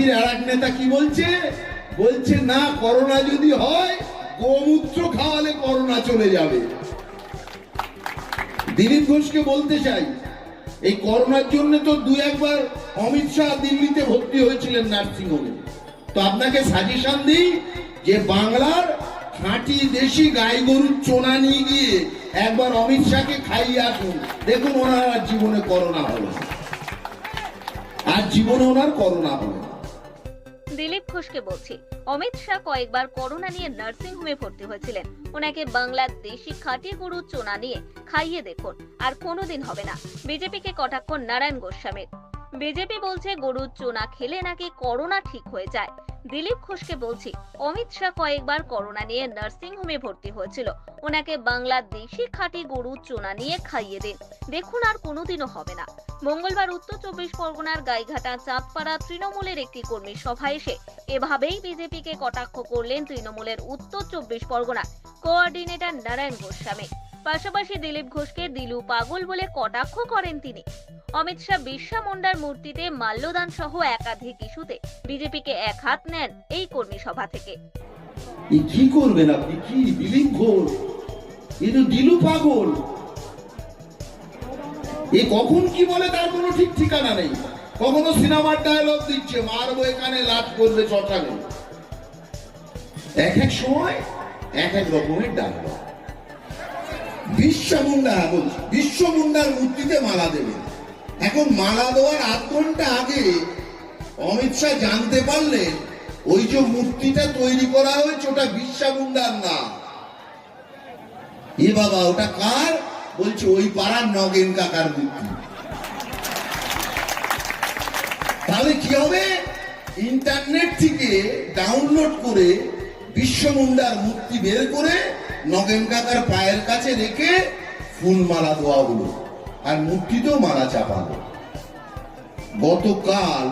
বিজেপির আর এক নেতা কি বলছে? বলছে, না, করোনা যদি হয়, গোমূত্র খাওয়ালে করোনা চলে যাবে। দিলীপ ঘোষকে বলতে চাই, এই করোনার জন্য তো দু একবার অমিত শাহ দিল্লিতে ভর্তি হয়েছিলেন নার্সিংহোমে। তো আপনাকে সাজেশন দিই যে বাংলার খাঁটি দেশি গাই গরুর চোনা নিয়ে গিয়ে একবার অমিত শাহকে খাইয়ে আসুন। দেখুন ওনার জীবনে করোনা হবে আর জীবনে ওনার করোনা না। দিলীপ ঘোষকে বলছি। অমিত শাহ কয়েকবার করোনা নিয়ে নার্সিং হোমে ভর্তি হয়েছিলেন। ওনাকে বাংলার দেশি খাঁটি গরুর চোনা নিয়ে খাইয়ে দেখুন, আর কোনোদিন হবে না। বিজেপিকে কটাক্ষ নারায়ণ গোস্বামীর। বিজেপি বলছে গরুর চোনা খেলে নাকি করোনা ঠিক হয়ে যায়। দিলীপ ঘোষকে বলছি, অমিত শাহ কয়েকবার করোনা নিয়ে নার্সিং হোমে ভর্তি হয়েছিল। ওনাকে বাংলার দেশি খাঁটি গরুর চোনা নিয়ে খাইয়ে দিন। দেখুন আর কোনোদিনও হবে না। মঙ্গলবার উত্তর চব্বিশ পরগনার গাইঘাটা চাঁদপাড়া তৃণমূলের একটি কর্মী সভায় এসে এভাবেই বিজেপিকে কটাক্ষ করলেন তৃণমূলের উত্তর চব্বিশ পরগনা কোঅর্ডিনেটর নারায়ণ গোস্বামী। পাশাপাশি দিলীপ ঘোষকে দিলু পাগল বলে কটাক্ষ করেন তিনি। অমিত শাহ, বিরসা মুন্ডার মূর্তিতে মাল্যদান সহ একাধিক ইস্যুতে বিজেপিকে এক হাত নেন এই কর্মী সভা থেকে। কি করবেন আপনি? কি এ তো দিলু পাগল। এ কখন কি বলে তার কোনো ঠিক ঠিকানা নেই। কখনো সিনেমার ডায়লগ দিচ্ছে, মারবো এখানে লাভ করবে চটালে এক এক সময়, এক এক রকমের ডায়লগ বিশ্বমুন্ডা বলছি বিশ্বমুন্ডার মূর্তিতে মালা দেবে এখন মালা দেওয়ার আধ ঘণ্টা আগে অমিত শাহ জানতে পারলেন ওই যে মূর্তিটা তৈরি করা হয়েছে, ওটা বিশ্বা মুন্ডার না। এ বাবা, ওটা কার? বলছে, ওই পাড়ার নগেন কাকার মূর্তি। তাহলে কি হবে? ইন্টারনেট থেকে ডাউনলোড করে বিশ্ব মুন্ডার মূর্তি বের করে নগেন কাকার পায়ের কাছে রেখে ফুল মালা দেওয়া হলো। আর মূর্তিতেও মালা চাপালো গতকাল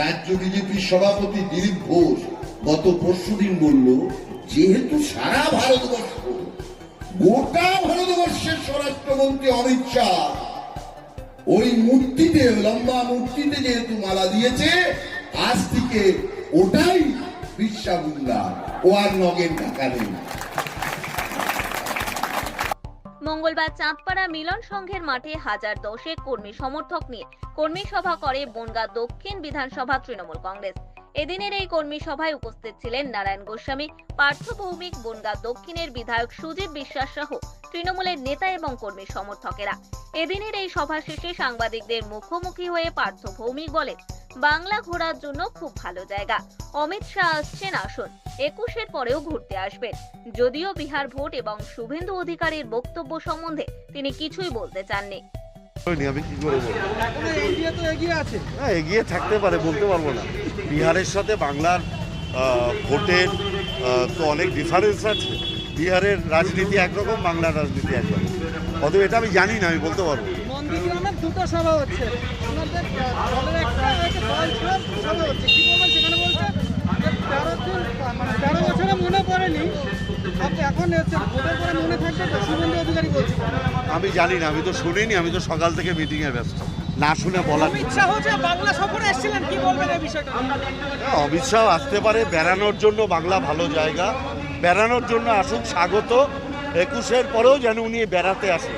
রাজ্য বিজেপির সভাপতি দিলীপ ঘোষ গত পরশুদিন বলল, যেহেতু সারা ভারতবর্ষ, গোটা ভারতবর্ষের স্বরাষ্ট্রমন্ত্রী অমিত শাহ, ওই মূর্তিতে, লম্বা মূর্তিতে যেহেতু মালা দিয়েছে, আজ থেকে ওটাই বিশ্বাবুল্লাহ ও আর নগেন টাকা নেই। মঙ্গলবার চাঁদপাড়া মিলন সংঘের মাঠে হাজার দশেক কর্মী সমর্থক নিয়ে কর্মী সভা করে বনগা দক্ষিণ বিধানসভা তৃণমূল কংগ্রেস। এদিনের এই কর্মী সভায় উপস্থিত ছিলেন নারায়ণ গোস্বামী, পার্থ ভৌমিক, বনগা দক্ষিণের বিধায়ক সুজিত বিশ্বাস সহ তৃণমূলের নেতা এবং কর্মী সমর্থকেরা। এদিনের এই সভা শেষে সাংবাদিকদের মুখোমুখি হয়ে পার্থ ভৌমিক বলেন বাংলা ঘোরার জন্য খুব ভালো জায়গা। অমিত শাহ আসছেন আসুন। একুশের পরেও ঘুরতে আসবেন। যদিও বিহার ভোট এবং শুভেন্দু অধিকারীর বক্তব্য সম্বন্ধে তিনি কিছুই বলতে চাননি। আমি কি করে বলব? এখনও এনডিএ তো এগিয়ে আছে। হ্যাঁ এগিয়ে থাকতে পারে বলতে পারব না। বিহারের সাথে বাংলার ভোটের তো অনেক ডিফারেন্স আছে। বিহারের রাজনীতি একরকম বাংলার রাজনীতি একরকম। অতএব এটা আমি জানি না আমি বলতে পারব দুটো সভা হচ্ছে। তেরো দিন মানে তেরো বছরে মনে পড়েনি এখন পরে মনে থাকবে শুভেন্দু অধিকারী বলছে আমি জানি না আমি তো শুনিনি আমি তো সকাল থেকে মিটিংয়ে ব্যস্ত। না শুনে বলার অমিত শাহ হচ্ছে বাংলা সফরে এসেছিলেন কি বলবেন এই বিষয়টা? অমিত শাহ আসতে পারে বেড়ানোর জন্য বাংলা ভালো জায়গা। বেড়ানোর জন্য আসুক স্বাগত। একুশের পরেও যেন উনি বেড়াতে আসেন।